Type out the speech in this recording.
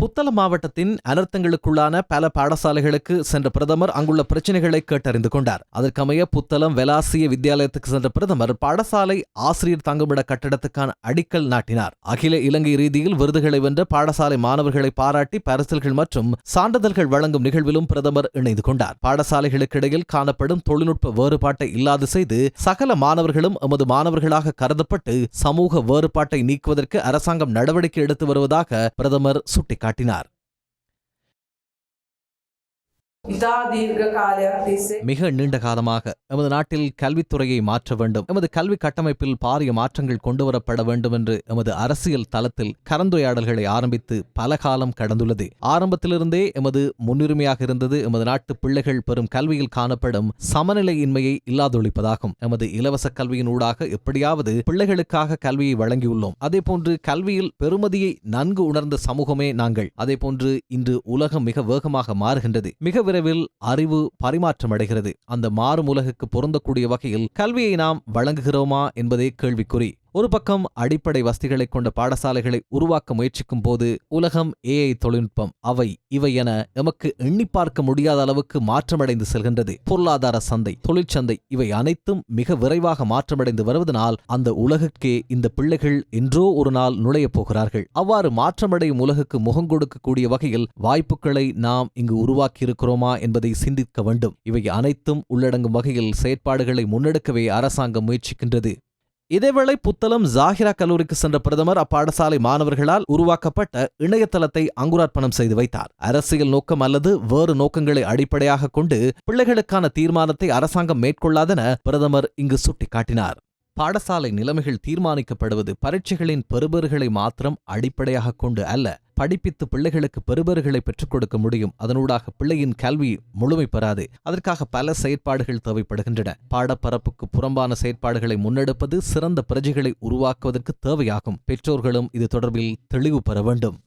புத்தளம் மாவட்டத்தின் அனர்த்தங்களுக்குள்ளான பல பாடசாலைகளுக்கு சென்ற பிரதமர் அங்குள்ள பிரச்சனைகளை கேட்டறிந்து கொண்டார். அதற்கமைய புத்தளம் வெலாசிய வித்தியாலயத்துக்கு சென்ற பிரதமர் பாடசாலை ஆசிரியர் தங்குமிட கட்டடத்துக்கான அடிக்கல் நாட்டினார். அகில இலங்கை ரீதியில் விருதுகளை வென்ற பாடசாலை மாணவர்களை பாராட்டி பரிசல்கள் மற்றும் சான்றிதழ்கள் வழங்கும் நிகழ்விலும் பிரதமர் இணைந்து கொண்டார். பாடசாலைகளுக்கிடையில் காணப்படும் தொழில்நுட்ப வேறுபாட்டை இல்லாது செய்து சகல மாணவர்களும் எமது மாணவர்களாக கருதப்பட்டு சமூக வேறுபாட்டை நீக்குவதற்கு அரசாங்கம் நடவடிக்கை எடுத்து வருவதாக பிரதமர் சுட்டிக்காட்டினார் காட்டினார். மிக நீண்ட காலமாக எமது நாட்டில் கல்வித்துறையை மாற்ற வேண்டும். எமது கல்வி கட்டமைப்பில் பாரிய மாற்றங்கள் கொண்டுவரப்பட வேண்டும் என்று எமது அரசியல் தளத்தில் கலந்துரையாடல்களை ஆரம்பித்து பல காலம் கடந்துள்ளது. ஆரம்பத்திலிருந்தே எமது முன்னுரிமையாக இருந்தது எமது நாட்டு பிள்ளைகள் பெறும் கல்வியில் காணப்படும் சமநிலையின்மையை இல்லாதொழிப்பதாகும். எமது இலவச கல்வியின் ஊடாக எப்படியாவது பிள்ளைகளுக்காக கல்வியை வழங்கியுள்ளோம். அதேபோன்று கல்வியில் பெறுமதியை நன்கு உணர்ந்த சமூகமே நாங்கள். அதேபோன்று இன்று உலகம் மிக வேகமாக மாறுகின்றது. மிக விரைவில் அறிவு பரிமாற்றம் அடைகிறது அந்த மாறும் உலகுக்கு பொருந்தக்கூடிய வகையில் கல்வியை நாம் வழங்குகிறோமா என்பதே கேள்விக்குறி. ஒரு பக்கம் அடிப்படை வசதிகளை கொண்ட பாடசாலைகளை உருவாக்க முயற்சிக்கும் போது உலகம் ஏஐ தொழில்நுட்பம் அவை இவை என எமக்கு எண்ணி பார்க்க முடியாத அளவுக்கு மாற்றமடைந்து செல்கின்றது. பொருளாதார சந்தை தொழிற்சந்தை இவை அனைத்தும் மிக விரைவாக மாற்றமடைந்து வருவதனால் அந்த உலகுக்கே இந்த பிள்ளைகள் என்றோ ஒரு நாள் நுழையப் போகிறார்கள். அவ்வாறு மாற்றமடையும் உலகுக்கு முகம் கொடுக்கக்கூடிய வகையில் வாய்ப்புகளை நாம் இங்கு உருவாக்கியிருக்கிறோமா என்பதை சிந்திக்க வேண்டும். இவை அனைத்தும் உள்ளடங்கும் வகையில் செயற்பாடுகளை முன்னெடுக்கவே அரசாங்கம் முயற்சிக்கின்றது. இதேவேளை புத்தளம் ஜாகிரா கல்லூரிக்கு சென்ற பிரதமர் அப்பாடசாலை மாணவர்களால் உருவாக்கப்பட்ட இணையதளத்தை அங்குரார்ப்பணம் செய்து வைத்தார். அரசியல் நோக்கம் அல்லது வேறு நோக்கங்களை அடிப்படையாக கொண்டு பிள்ளைகளுக்கான தீர்மானத்தை அரசாங்கம் மேற்கொள்ளாதென பிரதமர் இங்கு சுட்டிக்காட்டினார். பாடசாலை நிலைமைகள் தீர்மானிக்கப்படுவது பரீட்சைகளின் பெறுபேறுகளை மாத்திரம் அடிப்படையாக கொண்டு அல்ல படிப்பித்து பிள்ளைகளுக்கு பெறுபர்களை பெற்றுக் கொடுக்க முடியும். அதனூடாக பிள்ளையின் கல்வி முழுமை பெறாது. அதற்காக பல செயற்பாடுகள் தேவைப்படுகின்றன. பாடப்பரப்புக்கு புறம்பான செயற்பாடுகளை முன்னெடுப்பது சிறந்த பிரஜைகளை உருவாக்குவதற்கு தேவையாகும். பெற்றோர்களும் இது தொடர்பில் தெளிவு பெற வேண்டும்.